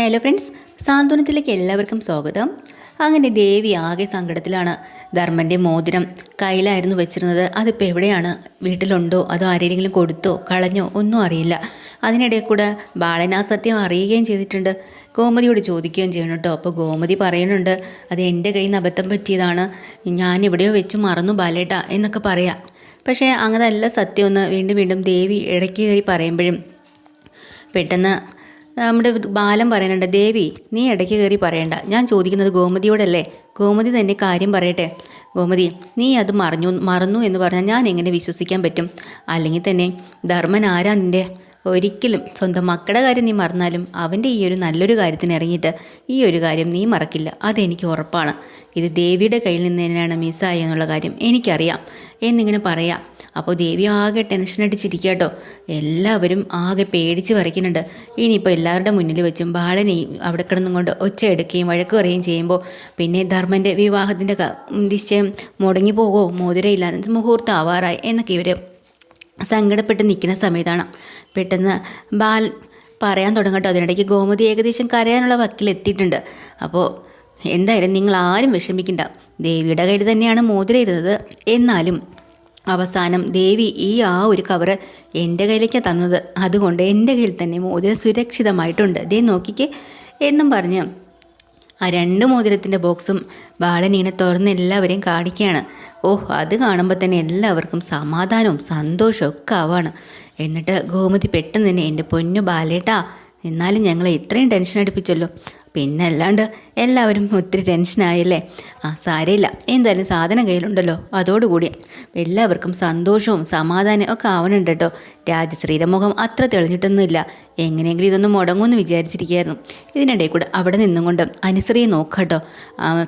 Hello friends സാന്ത്വനത്തിലേക്ക് എല്ലാവർക്കും സ്വാഗതം. അങ്ങനെ ദേവി ആകെ സങ്കടത്തിലാണ്. ധർമ്മന്റെ മോതിരം കയ്യിലായിരുന്നു വെച്ചിരുന്നത്. അതിപ്പോൾ എവിടെയാണ്? വീട്ടിലുണ്ടോ? അതോ ആരെങ്കിലും കൊടുത്തോ? കളഞ്ഞോ? ഒന്നും അറിയില്ല. അതിനിടയിൽ കൂടെ ആ സത്യം അറിയുകയും ചെയ്തിട്ടുണ്ട്. ഗോമതിയോട് ചോദിക്കുകയും ചെയ്യണം കേട്ടോ. അപ്പോൾ ഗോമതി പറയുന്നുണ്ട് അത് എന്റെ കയ്യിൽ നിന്ന് അബദ്ധം പറ്റിയതാണ്. ഞാൻ എവിടെയോ വെച്ച് മറന്നു ബാലേട്ട എന്നൊക്കെ പറയാം. പക്ഷേ അങ്ങനല്ല സത്യമെന്ന് വീണ്ടും വീണ്ടും ദേവി ഇടയ്ക്ക് കയറി പറയുമ്പോഴും പെട്ടെന്ന് നമ്മുടെ ബാലം പറയുന്നുണ്ട് ദേവി നീ ഇടയ്ക്ക് കയറി പറയണ്ട. ഞാൻ ചോദിക്കുന്നത് ഗോമതിയോടല്ലേ? ഗോമതി തന്നെ കാര്യം പറയട്ടെ. ഗോമതി നീ അത് മറഞ്ഞു മറന്നു എന്ന് പറഞ്ഞാൽ ഞാൻ എങ്ങനെ വിശ്വസിക്കാൻ പറ്റും? അല്ലെങ്കിൽ തന്നെ ധർമ്മൻ ആരാ നിന്റെ ഒരിക്കലും സ്വന്തം മക്കളുടെ കാര്യം നീ മറന്നാലും അവന്റെ ഈ ഒരു നല്ലൊരു കാര്യത്തിന് ഇറങ്ങിയിട്ട് ഈ ഒരു കാര്യം നീ മറക്കില്ല. അതെനിക്ക് ഉറപ്പാണ്. ഇത് ദേവിയുടെ കയ്യിൽ നിന്ന് തന്നെയാണ് മിസ്സായി എന്നുള്ള കാര്യം എനിക്കറിയാം. എന്നിങ്ങനെ പറയാം. അപ്പോൾ ദേവി ആകെ ടെൻഷൻ അടിച്ചിരിക്കുക കേട്ടോ. എല്ലാവരും ആകെ പേടിച്ച് വരയ്ക്കുന്നുണ്ട്. ഇനിയിപ്പോൾ എല്ലാവരുടെ മുന്നിൽ വെച്ചും ബാലനെ അവിടെ കിടന്നും കൊണ്ട് ഒച്ച എടുക്കുകയും വഴക്ക് പറയുകയും ചെയ്യുമ്പോൾ പിന്നെ ധർമ്മന്റെ വിവാഹത്തിന്റെ നിശ്ചയം മുടങ്ങി പോകുമോ? മോതിരയില്ലാതെ മുഹൂർത്തം ആവാറായി എന്നൊക്കെ ഇവർ സങ്കടപ്പെട്ട് നിൽക്കുന്ന സമയത്താണ്. പെട്ടെന്ന് ബാൽ പറയാൻ തുടങ്ങട്ടോ അതിനിടയ്ക്ക് ഗോമതി ഏകദേശം കരയാനുള്ള വക്കിലെത്തിയിട്ടുണ്ട് അപ്പോൾ എന്തായാലും നിങ്ങൾ ആരും വിഷമിക്കണ്ട. ദേവിയുടെ കയ്യിൽ തന്നെയാണ് മോതിരം ഇരുന്നത്. എന്നാലും അവസാനം ദേവി ഈ ആ ഒരു കവറ് എന്റെ കയ്യിലേക്കാണ് തന്നത്. അതുകൊണ്ട് എന്റെ കയ്യിൽ തന്നെ മോതിരം സുരക്ഷിതമായിട്ടുണ്ട്. ദേ നോക്കിക്കേ എന്നും പറഞ്ഞ് ആ രണ്ട് മോതിരത്തിന്റെ ബോക്സും ബാലൻ ഇങ്ങനെ തുറന്ന് എല്ലാവരെയും കാണിക്കുകയാണ്. ഓഹ് അത് കാണുമ്പോൾ തന്നെ എല്ലാവർക്കും സമാധാനവും സന്തോഷവും ഒക്കെ ആവാണ്. എന്നിട്ട് ഗോമതി പെട്ടെന്ന് തന്നെ എന്റെ പൊന്നു ബാലേട്ടാ എന്നാലും ഞങ്ങളെ ഇത്രയും ടെൻഷൻ അടുപ്പിച്ചല്ലോ. പിന്നെ അല്ലാണ്ട് എല്ലാവരും ഒത്തിരി ടെൻഷനായല്ലേ ആ സാരയില്ല. എന്തായാലും സാധനം കയ്യിലുണ്ടല്ലോ. അതോടുകൂടി എല്ലാവർക്കും സന്തോഷവും സമാധാനവും ഒക്കെ ആവണുണ്ട് കേട്ടോ രാജശ്രീയുടെ മുഖം അത്ര തെളിഞ്ഞിട്ടൊന്നുമില്ല. എങ്ങനെയെങ്കിലും ഇതൊന്നും മുടങ്ങുമെന്ന് വിചാരിച്ചിരിക്കുകയായിരുന്നു. ഇതിനിടയിൽ കൂടെ അവിടെ നിന്നും കൊണ്ട് അനുശ്രീയെ നോക്കാട്ടോ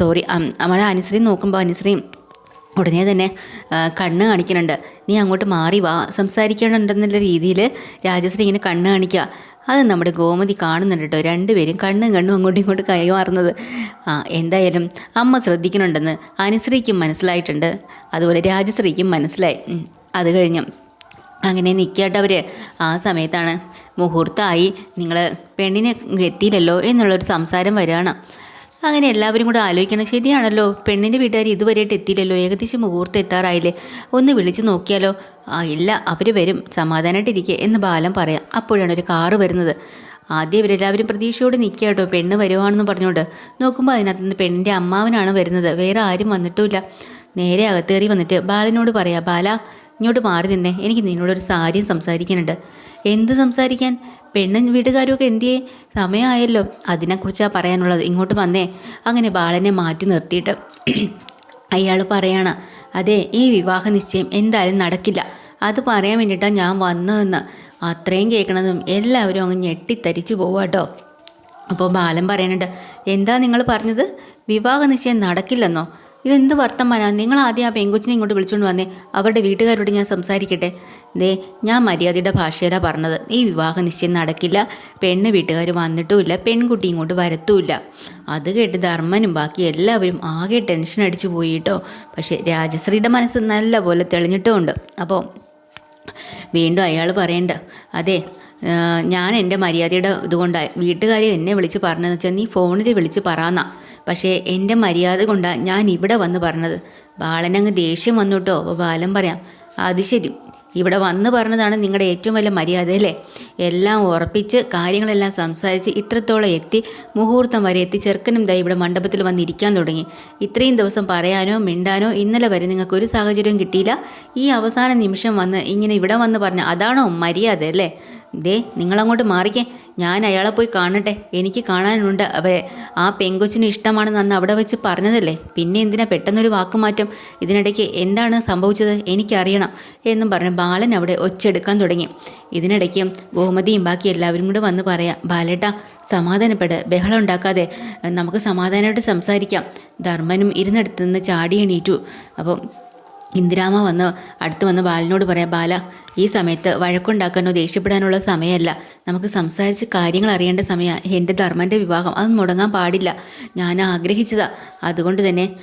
സോറി നമ്മളെ അനുശ്രീ നോക്കുമ്പോൾ അനുശ്രീയും ഉടനെ തന്നെ കണ്ണ് കാണിക്കുന്നുണ്ട്. നീ അങ്ങോട്ട് മാറി വാ. സംസാരിക്കണമെന്നുള്ള രീതിയിൽ രാജശ്രീ ഇങ്ങനെ കണ്ണ് കാണിക്കുക. അത് നമ്മുടെ ഗോമതി കാണുന്നുണ്ട് കേട്ടോ. രണ്ടുപേരും കണ്ണും കണ്ണും അങ്ങോട്ടും ഇങ്ങോട്ടും കൈമാറുന്നത്. ആ എന്തായാലും അമ്മ ശ്രദ്ധിക്കുന്നുണ്ടെന്ന് അനുശ്രീക്കും മനസ്സിലായിട്ടുണ്ട്. അതുപോലെ രാജശ്രീക്കും മനസ്സിലായി. അത് കഴിഞ്ഞു അങ്ങനെ നിൽക്കട്ടവർ ആ സമയത്താണ് മുഹൂർത്തമായി നിങ്ങൾ പെണ്ണിനെ എത്തിയില്ലല്ലോ എന്നുള്ളൊരു സംസാരം വരികയാണ്. അങ്ങനെ എല്ലാവരും കൂടെ ആലോചിക്കണം. ശരിയാണല്ലോ. പെണ്ണിന്റെ വീട്ടുകാർ ഇതുവരെയായിട്ട് എത്തിയില്ലല്ലോ. ഏകദേശം മുഹൂർത്തം എത്താറായില്ലേ. ഒന്ന് വിളിച്ചു നോക്കിയാലോ? ആ ഇല്ല. അവർ വരും. സമാധാനമായിട്ടിരിക്കുക എന്ന് ബാലം പറയാം. അപ്പോഴാണ് ഒരു കാറ് വരുന്നത്. ആദ്യം ഇവരെല്ലാവരും പ്രതീക്ഷയോട് നിൽക്കുക കേട്ടോ. പെണ്ണ് വരുവാണെന്ന് പറഞ്ഞുകൊണ്ട്. നോക്കുമ്പോൾ അതിനകത്ത് നിന്ന് പെണ്ണിന്റെ അമ്മാവനാണ് വരുന്നത്. വേറെ ആരും വന്നിട്ടുമില്ല. നേരെ അകത്തേറി വന്നിട്ട് ബാലനോട് പറയാം ബാല ഇങ്ങോട്ട് മാറി നിന്നേ. എനിക്ക് നിന്നോടൊരു സാരിയും സംസാരിക്കാനുണ്ട്. എന്ത് സംസാരിക്കാൻ? പെണ്ണും വീട്ടുകാരുമൊക്കെ എന്തിയേ? സമയമായല്ലോ. അതിനെക്കുറിച്ചാണ് പറയാനുള്ളത്. ഇങ്ങോട്ട് വന്നേ. അങ്ങനെ ബാലനെ മാറ്റി നിർത്തിയിട്ട് അയാൾ പറയാണ് അതെ ഈ വിവാഹ നിശ്ചയം എന്തായാലും നടക്കില്ല. അത് പറയാൻ വേണ്ടിയിട്ടാണ് ഞാൻ വന്നതെന്ന്. അത്രയും കേൾക്കണതും എല്ലാവരും അങ്ങ് ഞെട്ടിത്തരിച്ചു പോവാട്ടോ അപ്പോൾ ബാലൻ പറയുന്നുണ്ട് എന്താ നിങ്ങൾ പറഞ്ഞത്? വിവാഹ നിശ്ചയം നടക്കില്ലെന്നോ? ഇതെന്ത് വർത്തമാനമാണ് നിങ്ങൾ ആദ്യം ആ പെങ്കൊച്ചിനെ ഇങ്ങോട്ട് വിളിച്ചുകൊണ്ട് വന്നേ. അവരുടെ വീട്ടുകാരോട് ഞാൻ സംസാരിക്കട്ടെ. ദേ ഞാൻ മര്യാദയുടെ ഭാഷയിലാണ് പറഞ്ഞത്. ഈ വിവാഹ നിശ്ചയം നടക്കില്ല. പെണ്ണ് വീട്ടുകാർ വന്നിട്ടുമില്ല. പെൺകുട്ടി ഇങ്ങോട്ട് വരത്തുമില്ല. അത് കേട്ട് ധർമ്മനും ബാക്കി എല്ലാവരും ആകെ ടെൻഷൻ അടിച്ചു പോയി കേട്ടോ. പക്ഷേ രാജശ്രീയുടെ മനസ്സ് നല്ല പോലെ തെളിഞ്ഞിട്ടുമുണ്ട്. അപ്പോൾ വീണ്ടും അയാൾ പറയണ്ട അതെ ഞാൻ എന്റെ മര്യാദയുടെ ഇതുകൊണ്ടാണ് വീട്ടുകാരെ എന്നെ വിളിച്ച് പറഞ്ഞതെന്ന് വെച്ചാൽ നീ ഫോണിൽ വിളിച്ച് പറയാന്നാ പക്ഷേ എന്റെ മര്യാദ കൊണ്ടാണ് ഞാൻ ഇവിടെ വന്ന് പറഞ്ഞത്. ബാലനങ്ങ് ദേഷ്യം വന്നു കേട്ടോ. അപ്പോൾ ബാലൻ പറയാം അത് ശരി. ഇവിടെ വന്ന് പറഞ്ഞതാണ് നിങ്ങളുടെ ഏറ്റവും വലിയ മര്യാദ അല്ലേ? എല്ലാം ഉറപ്പിച്ച് കാര്യങ്ങളെല്ലാം സംസാരിച്ച് ഇത്രത്തോളം എത്തി മുഹൂർത്തം വരെ എത്തി ചെറുക്കനും ദാ ഇവിടെ മണ്ഡപത്തിൽ വന്നിരിക്കാൻ തുടങ്ങി. ഇത്രയും ദിവസം പറയാനോ മിണ്ടാനോ ഇന്നലെ വരെ നിങ്ങൾക്ക് ഒരു സാഹചര്യവും കിട്ടിയില്ല. ഈ അവസാന നിമിഷം വന്ന് ഇങ്ങനെ ഇവിടെ വന്ന് പറഞ്ഞ അതാണോ മര്യാദ അല്ലേ? ദേ നിങ്ങളങ്ങോട്ട് മാറിക്കേ. ഞാൻ അയാളെ പോയി കാണട്ടെ. എനിക്ക് കാണാനുണ്ട്. അവരെ ആ പെങ്കൊച്ചിന് ഇഷ്ടമാണെന്ന് അന്ന് അവിടെ വെച്ച് പറഞ്ഞതല്ലേ? പിന്നെ എന്തിനാ പെട്ടെന്നൊരു വാക്കുമാറ്റം? ഇതിനിടയ്ക്ക് എന്താണ് സംഭവിച്ചത്? എനിക്കറിയണം എന്നും പറഞ്ഞ് ബാലൻ അവിടെ ഒച്ചെടുക്കാൻ തുടങ്ങി. ഇതിനിടയ്ക്ക് ഗോമതിയും ബാക്കി എല്ലാവരും കൂടെ വന്ന് പറയാം ബാലേട്ട സമാധാനപ്പെട്. ബഹളം ഉണ്ടാക്കാതെ. നമുക്ക് സമാധാനമായിട്ട് സംസാരിക്കാം. ധർമ്മനും ഇരുന്നിടത്ത് നിന്ന് ചാടി എണീറ്റു. അപ്പം ഇന്ദിരാമ വന്ന് അടുത്ത് വന്ന് ബാലനോട് പറയാം ബാല ഈ സമയത്ത് വഴക്കുണ്ടാക്കാനോ ദേഷ്യപ്പെടാനുള്ള സമയമല്ല. നമുക്ക് സംസാരിച്ച് കാര്യങ്ങൾ അറിയേണ്ട സമയമാണ് എന്റെ ധർമ്മന്റെ വിവാഹം. അത് മുടങ്ങാൻ പാടില്ല. ഞാൻ ആഗ്രഹിച്ചതാ. അതുകൊണ്ട് തന്നെ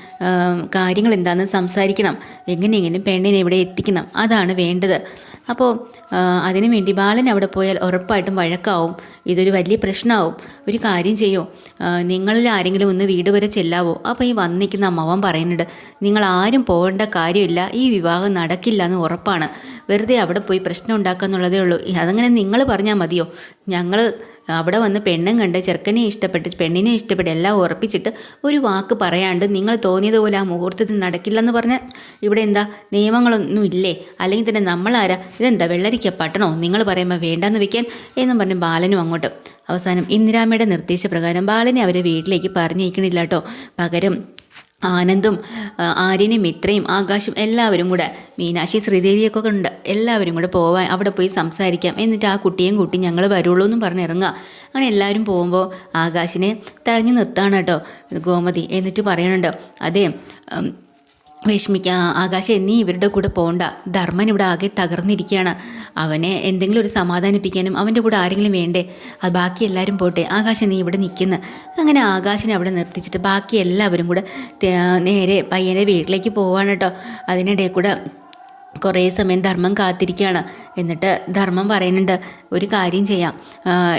കാര്യങ്ങൾ എന്താണെന്ന് സംസാരിക്കണം. എങ്ങനെയെങ്കിലും പെണ്ണിനെ ഇവിടെ എത്തിക്കണം. അതാണ് വേണ്ടത്. അപ്പോൾ ആ, അതിനു വേണ്ടി ബാലൻ അവിടെ പോയാൽ ഉറപ്പായിട്ടും വഴക്കാവും. ഇതൊരു വലിയ പ്രശ്നമാവും ഒരു കാര്യം ചെയ്യോ? നിങ്ങളിൽ ആരെങ്കിലും ഒന്ന് വീട് വരെ ചെല്ലാവോ? അപ്പോൾ ഈ വന്നിരിക്കുന്ന അമ്മവൻ പറയുന്നുണ്ട് നിങ്ങൾ ആരും പോകേണ്ട കാര്യമില്ല. ഈ വിവാഹം നടക്കില്ല എന്ന് ഉറപ്പാണ്. വെറുതെ അവിടെ പോയി പ്രശ്നം ഉണ്ടാക്കുക എന്നുള്ളതേ ഉള്ളൂ. അതങ്ങനെ നിങ്ങൾ പറഞ്ഞാൽ മതിയോ? ഞങ്ങൾ അവിടെ വന്ന് പെണ്ണും കണ്ട് ചെറുക്കനെ ഇഷ്ടപ്പെട്ട് പെണ്ണിനെ ഇഷ്ടപ്പെട്ട് എല്ലാം ഉറപ്പിച്ചിട്ട് ഒരു വാക്ക് പറയാണ്ട് നിങ്ങൾ തോന്നിയതുപോലെ ആ മുഹൂർത്തത്തിൽ നടക്കില്ലെന്ന് പറഞ്ഞാൽ ഇവിടെ എന്താ നിയമങ്ങളൊന്നും ഇല്ലേ? അല്ലെങ്കിൽ തന്നെ നമ്മളാരാ? ഇതെന്താ വെള്ളരിക്ക പട്ടണോ? നിങ്ങൾ പറയുമ്പോൾ വേണ്ടാന്ന് വെക്കാൻ എന്നും പറഞ്ഞ് ബാലനും അങ്ങോട്ട്. അവസാനം ഇന്ദിരാമ്മയുടെ നിർദ്ദേശപ്രകാരം ബാലനെ അവരെ വീട്ടിലേക്ക് പറഞ്ഞയക്കണില്ല കേട്ടോ. പകരം ആനന്ദും ആര്യനും മിത്രയും ആകാശും എല്ലാവരും കൂടെ മീനാക്ഷി ശ്രീദേവിയൊക്കെ ഉണ്ട്. എല്ലാവരും കൂടെ പോവാൻ അവിടെ പോയി സംസാരിക്കാം. എന്നിട്ട് ആ കുട്ടിയും കൂട്ടി ഞങ്ങൾ വരുള്ളൂ എന്നും പറഞ്ഞ് ഇറങ്ങുക. അങ്ങനെ എല്ലാവരും പോകുമ്പോൾ ആകാശിനെ തഴഞ്ഞു നിർത്താണ് കേട്ടോ ഗോമതി. എന്നിട്ട് പറയണുണ്ട് അതെ ഉം, വിഷമിക്കാ ആകാശം നീ ഇവരുടെ കൂടെ പോകണ്ട ധർമ്മൻ ഇവിടെ ആകെ തകർന്നിരിക്കുകയാണ് അവനെ എന്തെങ്കിലും ഒരു സമാധാനിപ്പിക്കാനും അവന്റെ കൂടെ ആരെങ്കിലും വേണ്ടേ? അത് ബാക്കി എല്ലാവരും പോട്ടെ. ആകാശം നീ ഇവിടെ നിൽക്കുന്നു. അങ്ങനെ ആകാശിനെ അവിടെ നിർത്തിച്ചിട്ട് ബാക്കി എല്ലാവരും കൂടെ നേരെ പയ്യന്റെ വീട്ടിലേക്ക് പോവാണ് കേട്ടോ. അതിനിടയിൽ കൂടെ കുറേ സമയം ധർമ്മം കാത്തിരിക്കുകയാണ്. എന്നിട്ട് ധർമ്മം പറയുന്നുണ്ട് ഒരു കാര്യം ചെയ്യാം.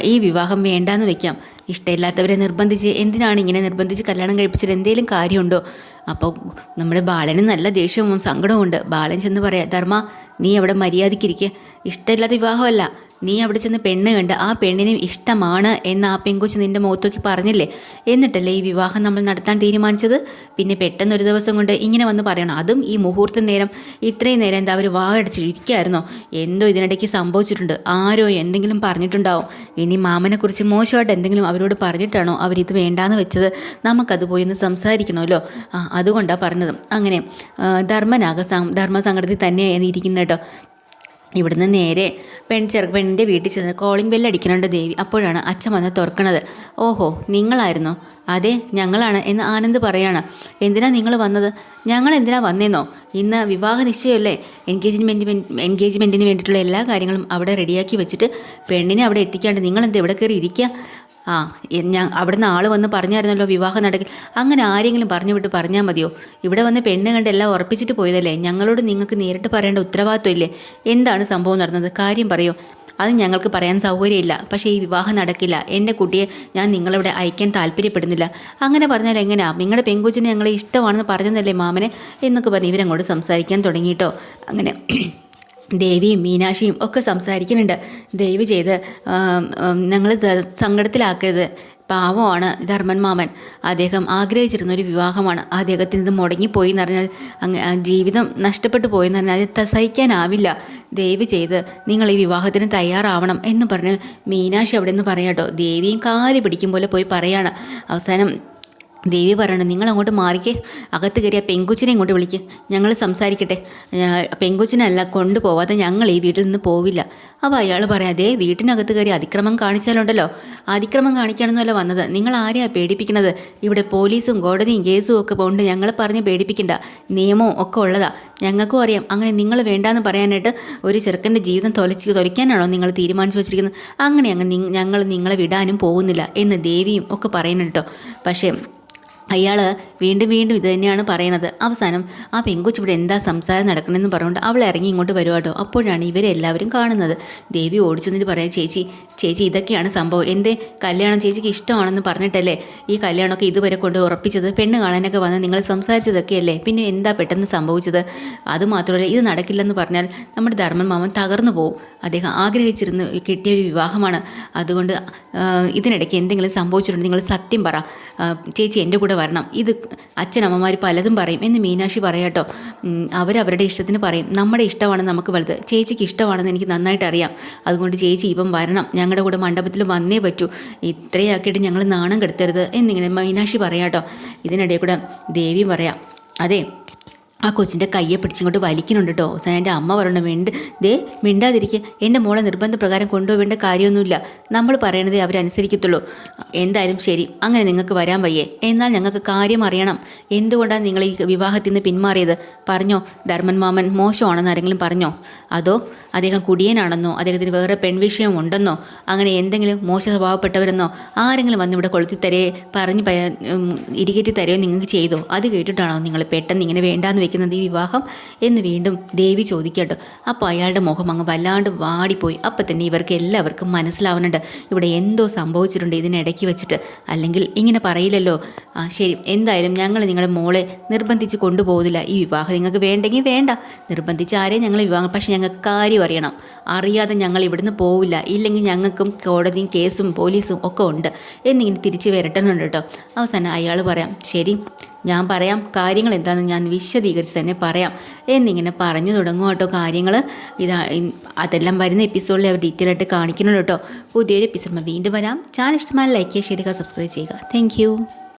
ഈ വിവാഹം വേണ്ടാന്ന് വെക്കാം. ഇഷ്ടമില്ലാത്തവരെ നിർബന്ധിച്ച് എന്തിനാണ് ഇങ്ങനെ നിർബന്ധിച്ച് കല്യാണം കഴിപ്പിച്ചത്? എന്തെങ്കിലും കാര്യമുണ്ടോ? അപ്പോൾ നമ്മുടെ ബാലന് നല്ല ദേഷ്യവും സങ്കടവും ഉണ്ട്. ബാലൻ ചെന്ന് പറയാം ധർമ്മ നീ അവിടെ മര്യാദയ്ക്കിരിക്കുക ഇഷ്ടമില്ലാത്ത വിവാഹമല്ല. നീ അവിടെ ചെന്ന് പെണ്ണ് കണ്ട് ആ പെണ്ണിന് ഇഷ്ടമാണ് എന്ന് ആ പെങ്കൊച്ച് നിന്റെ മുഖത്തോക്കി പറഞ്ഞില്ലേ? എന്നിട്ടല്ലേ ഈ വിവാഹം നമ്മൾ നടത്താൻ തീരുമാനിച്ചത്? പിന്നെ പെട്ടെന്ന് ഒരു ദിവസം കൊണ്ട് ഇങ്ങനെ വന്ന് പറയണം. അതും ഈ മുഹൂർത്ത നേരം ഇത്രയും നേരം എന്താ അവർ വായടച്ചിരിക്കുകയായിരുന്നോ എന്തോ ഇതിനിടയ്ക്ക് സംഭവിച്ചിട്ടുണ്ട്. ആരോ എന്തെങ്കിലും പറഞ്ഞിട്ടുണ്ടാവും. ഇനി മാമനെക്കുറിച്ച് മോശമായിട്ട് എന്തെങ്കിലും അവരോട് പറഞ്ഞിട്ടാണോ അവരിത് വേണ്ടാന്ന് വെച്ചത്? നമുക്കത് പോയി ഒന്ന് സംസാരിക്കണമല്ലോ. ആ അതുകൊണ്ടാണ് പറഞ്ഞത്. അങ്ങനെ ധർമ്മനാക ധർമ്മനാഗ സം ധർമ്മസങ്കടത്തിൽ തന്നെയാണ് ഇരിക്കുന്നത് കേട്ടോ. ഇവിടുന്ന് നേരെ പെൺ ചെറു പെണ്ണിന്റെ വീട്ടിൽ ചെന്ന് കോളിംഗ് ബെല്ല് അടിക്കുന്നുണ്ട് ദേവി. അപ്പോഴാണ് അച്ഛൻ വന്ന് തുറക്കണത്. ഓഹോ നിങ്ങളായിരുന്നോ? അതെ ഞങ്ങളാണ് എന്ന് ആനന്ദ് പറയാണ്. എന്തിനാ നിങ്ങൾ വന്നത്? ഞങ്ങൾ എന്തിനാ വന്നേന്നോ? ഇന്ന് വിവാഹ നിശ്ചയമല്ലേ? എൻഗേജ്മെന്റ് എൻഗേജ്മെന്റിന് വേണ്ടിയിട്ടുള്ള എല്ലാ കാര്യങ്ങളും അവിടെ റെഡിയാക്കി വെച്ചിട്ട് പെണ്ണിനെ അവിടെ എത്തിക്കാണ്ട് നിങ്ങൾ എന്താ ഇവിടെ കയറി ഇരിക്കുക? ആ ഞാൻ അവിടുന്ന് ആൾ വന്ന് പറഞ്ഞായിരുന്നല്ലോ വിവാഹം നടക്കി. അങ്ങനെ ആരെങ്കിലും പറഞ്ഞു വിട്ട് പറഞ്ഞാൽ മതിയോ? ഇവിടെ വന്ന് പെണ്ണ് കണ്ട് എല്ലാം ഉറപ്പിച്ചിട്ട് പോയതല്ലേ? ഞങ്ങളോട് നിങ്ങൾക്ക് നേരിട്ട് പറയേണ്ട ഉത്തരവാദിത്വം ഇല്ലേ? എന്താണ് സംഭവം നടന്നത്? കാര്യം പറയോ? അത് ഞങ്ങൾക്ക് പറയാൻ സൗകര്യമില്ല. പക്ഷേ ഈ വിവാഹം നടക്കില്ല. എന്റെ കുട്ടിയെ ഞാൻ നിങ്ങളിവിടെ അയക്കാൻ താല്പര്യപ്പെടുന്നില്ല. അങ്ങനെ പറഞ്ഞാൽ എങ്ങനെയാ നിങ്ങളുടെ പെങ്കുച്ചിനെ ഞങ്ങളെ ഇഷ്ടമാണെന്ന് പറഞ്ഞതല്ലേ മാമനെ? എന്നൊക്കെ പറഞ്ഞ് ഇവരങ്ങോട്ട് സംസാരിക്കാൻ തുടങ്ങിയിട്ടോ? അങ്ങനെ ദേവിയും മീനാക്ഷിയും ഒക്കെ സംസാരിക്കുന്നുണ്ട്. ദയവ് ചെയ്ത് ഞങ്ങൾ സങ്കടത്തിലാക്കരുത്. പാവമാണ് ധർമ്മൻ മാമൻ. അദ്ദേഹം ആഗ്രഹിച്ചിരുന്ന ഒരു വിവാഹമാണ്. അദ്ദേഹത്തിന് ഇത് മുടങ്ങിപ്പോയി എന്ന് പറഞ്ഞാൽ അങ്ങ് ജീവിതം നഷ്ടപ്പെട്ടു പോയെന്ന് പറഞ്ഞാൽ അത് സഹിക്കാനാവില്ല. ദയവ് ചെയ്ത് നിങ്ങൾ ഈ വിവാഹത്തിന് തയ്യാറാവണം എന്ന് പറഞ്ഞ് മീനാക്ഷി അവിടെ നിന്ന് പറയാട്ടോ. ദേവിയും കാൽ പിടിക്കും പോലെ പോയി പറയാണ്. അവസാനം ദേവി പറയണം നിങ്ങൾ അങ്ങോട്ട് മാറിക്കേ. അകത്ത് കയറിയ പെങ്കുച്ചിനെ ഇങ്ങോട്ട് വിളിക്ക്. ഞങ്ങൾ സംസാരിക്കട്ടെ. പെങ്കുച്ചിനല്ല കൊണ്ടുപോവാതെ ഞങ്ങൾ ഈ വീട്ടിൽ നിന്ന് പോവില്ല. അപ്പോൾ അയാൾ പറയാം അതേ വീട്ടിനകത്ത് കയറി അതിക്രമം കാണിച്ചാലുണ്ടല്ലോ. അതിക്രമം കാണിക്കണമെന്നല്ല വന്നത്. നിങ്ങൾ ആരെയാ പേടിപ്പിക്കുന്നത് ഇവിടെ പോലീസും കോടതിയും കേസും ഒക്കെ കൊണ്ട് ഞങ്ങൾ പറഞ്ഞ് പേടിപ്പിക്കണ്ട. നിയമവും ഒക്കെ ഉള്ളതാ. ഞങ്ങൾക്കും അറിയാം. അങ്ങനെ നിങ്ങൾ വേണ്ടാന്ന് പറയാനായിട്ട് ഒരു ചെറുക്കന്റെ ജീവിതം തൊലച്ച് തൊലിക്കാനാണോ നിങ്ങൾ തീരുമാനിച്ചു വെച്ചിരിക്കുന്നത്? അങ്ങനെ അങ്ങനെ ഞങ്ങൾ നിങ്ങളെ വിടാനും പോകുന്നില്ല എന്ന് ദേവിയും ഒക്കെ പറയുന്നുണ്ട് പക്ഷേ അയാൾ വീണ്ടും വീണ്ടും ഇത് തന്നെയാണ് പറയുന്നത് അവസാനം ആ പെങ്കുച്ച് ഇവിടെ എന്താ സംസാരം നടക്കണമെന്ന് പറഞ്ഞുകൊണ്ട് അവൾ ഇറങ്ങി ഇങ്ങോട്ട് വരുവാട്ടോ അപ്പോഴാണ് ഇവരെല്ലാവരും കാണുന്നത്. ദേവി ഓടിച്ചു നിന്നിട്ട് പറയാം ചേച്ചി ചേച്ചി ഇതൊക്കെയാണ് സംഭവം. എന്തേ? കല്യാണം ചേച്ചിക്ക് ഇഷ്ടമാണെന്ന് പറഞ്ഞിട്ടല്ലേ ഈ കല്യാണമൊക്കെ ഇതുവരെ കൊണ്ട് ഉറപ്പിച്ചത്? പെണ്ണ് കാണാനൊക്കെ വന്ന് നിങ്ങൾ സംസാരിച്ചതൊക്കെയല്ലേ പിന്നെ എന്താ പെട്ടെന്ന് സംഭവിച്ചത്? അതുമാത്രമല്ല ഇത് നടക്കില്ലെന്ന് പറഞ്ഞാൽ നമ്മുടെ ധർമ്മൻ മാമൻ തകർന്നു പോകും അദ്ദേഹം ആഗ്രഹിച്ചിരുന്ന് കിട്ടിയ ഒരു വിവാഹമാണ്. അതുകൊണ്ട് ഇതിനിടയ്ക്ക് എന്തെങ്കിലും സംഭവിച്ചിട്ടുണ്ട് നിങ്ങൾ സത്യം പറ. ചേച്ചി എന്റെ കൂടെ വരണം. ഇത് അച്ഛനമ്മമാർ പലതും പറയും. എന്ന് മീനാക്ഷി പറയാട്ടോ അവരവരുടെ ഇഷ്ടത്തിന് പറയും. നമ്മുടെ ഇഷ്ടമാണ് നമുക്ക് വലുത്. ചേച്ചിക്ക് ഇഷ്ടമാണെന്ന് എനിക്ക് നന്നായിട്ട് അറിയാം. അതുകൊണ്ട് ചേച്ചി ഇപ്പം വരണം. ഞങ്ങളുടെ കൂടെ മണ്ഡപത്തിൽ വന്നേ പറ്റൂ. ഇത്രയാക്കിയിട്ട് ഞങ്ങൾ നാണം കെടുത്തരുത് എന്നിങ്ങനെ മീനാക്ഷി പറയാട്ടോ ഇതിനിടയിൽ കൂടെ ദേവി പറയാം അതെ ആ കൊച്ചിന്റെ കയ്യെ പിടിച്ചിങ്ങോട്ട് വലിക്കുന്നുണ്ട് കേട്ടോ അവസാനം എന്റെ അമ്മ പറയണ മിണ്ട് ദേ മിണ്ടാതിരിക്കുക എന്റെ മോളെ നിർബന്ധപ്രകാരം കൊണ്ടുപോകേണ്ട കാര്യമൊന്നുമില്ല. നമ്മൾ പറയണതേ അവരനുസരിക്കത്തുള്ളൂ. എന്തായാലും ശരി അങ്ങനെ നിങ്ങൾക്ക് വരാൻ വയ്യേ. എന്നാൽ ഞങ്ങൾക്ക് കാര്യം അറിയണം. എന്തുകൊണ്ടാണ് നിങ്ങൾ ഈ വിവാഹത്തിൽ നിന്ന് പിന്മാറിയത്? പറഞ്ഞോ ധർമ്മൻ മാമൻ മോശമാണെന്ന് ആരെങ്കിലും പറഞ്ഞോ? അതോ അദ്ദേഹം കുടിയനാണെന്നോ അദ്ദേഹത്തിന് വേറെ പെൺവിഷയം ഉണ്ടെന്നോ? അങ്ങനെ എന്തെങ്കിലും മോശ സ്വഭാവപ്പെട്ടവരെന്നോ? ആരെങ്കിലും വന്ന് ഇവിടെ കൊളുത്തി തരേ പറഞ്ഞ് ഇരികേറ്റി തരുമോ നിങ്ങൾക്ക് ചെയ്തോ. അത് കേട്ടിട്ടാണോ നിങ്ങൾ പെട്ടെന്ന് ഇങ്ങനെ വേണ്ടാന്ന് വെക്കുന്നത്? ഉറപ്പിക്കുന്നത് ഈ വിവാഹം എന്ന് വീണ്ടും ദേവി ചോദിക്കട്ടോ. അപ്പോൾ അയാളുടെ മുഖം അങ്ങ് വല്ലാണ്ട് വാടിപ്പോയി. അപ്പം തന്നെ ഇവർക്ക് എല്ലാവർക്കും മനസ്സിലാവുന്നുണ്ട്. ഇവിടെ എന്തോ സംഭവിച്ചിട്ടുണ്ട് ഇതിനിടയ്ക്ക് വെച്ചിട്ട്. അല്ലെങ്കിൽ ഇങ്ങനെ പറയില്ലല്ലോ. ആ ശരി. എന്തായാലും ഞങ്ങൾ നിങ്ങളുടെ മോളെ നിർബന്ധിച്ച് കൊണ്ടുപോകുന്നില്ല. ഈ വിവാഹം നിങ്ങൾക്ക് വേണ്ടെങ്കിൽ വേണ്ട. നിർബന്ധിച്ച് ആരെയും ഞങ്ങൾ വിവാഹം പക്ഷെ ഞങ്ങൾക്ക് കാര്യം അറിയണം. അറിയാതെ ഞങ്ങൾ ഇവിടുന്ന് പോവില്ല. ഇല്ലെങ്കിൽ ഞങ്ങൾക്കും കോടതിയും കേസും പോലീസും ഒക്കെ ഉണ്ട്. എന്നിങ്ങനെ തിരിച്ച് വരട്ടുന്നുണ്ട് കേട്ടോ. അവസാനം അയാൾ പറയാം ശരി. ഞാൻ പറയാം കാര്യങ്ങൾ എന്താണെന്ന് ഞാൻ വിശദീകരിച്ച് തന്നെ പറയാം. എന്നിങ്ങനെ പറഞ്ഞു തുടങ്ങും കേട്ടോ കാര്യങ്ങൾ. ഇതാ അതെല്ലാം വരുന്ന എപ്പിസോഡിൽ അവർ ഡീറ്റെയിൽ ആയിട്ട് കാണിക്കുന്നുണ്ട് കേട്ടോ. പുതിയൊരു എപ്പിസോഡ് വീണ്ടും വരാം. ചാനൽ ഇഷ്ടമായ ലൈക്ക് ചെയ്യുക ഷെയർ ചെയ്യുക സബ്സ്ക്രൈബ് ചെയ്യുക. താങ്ക്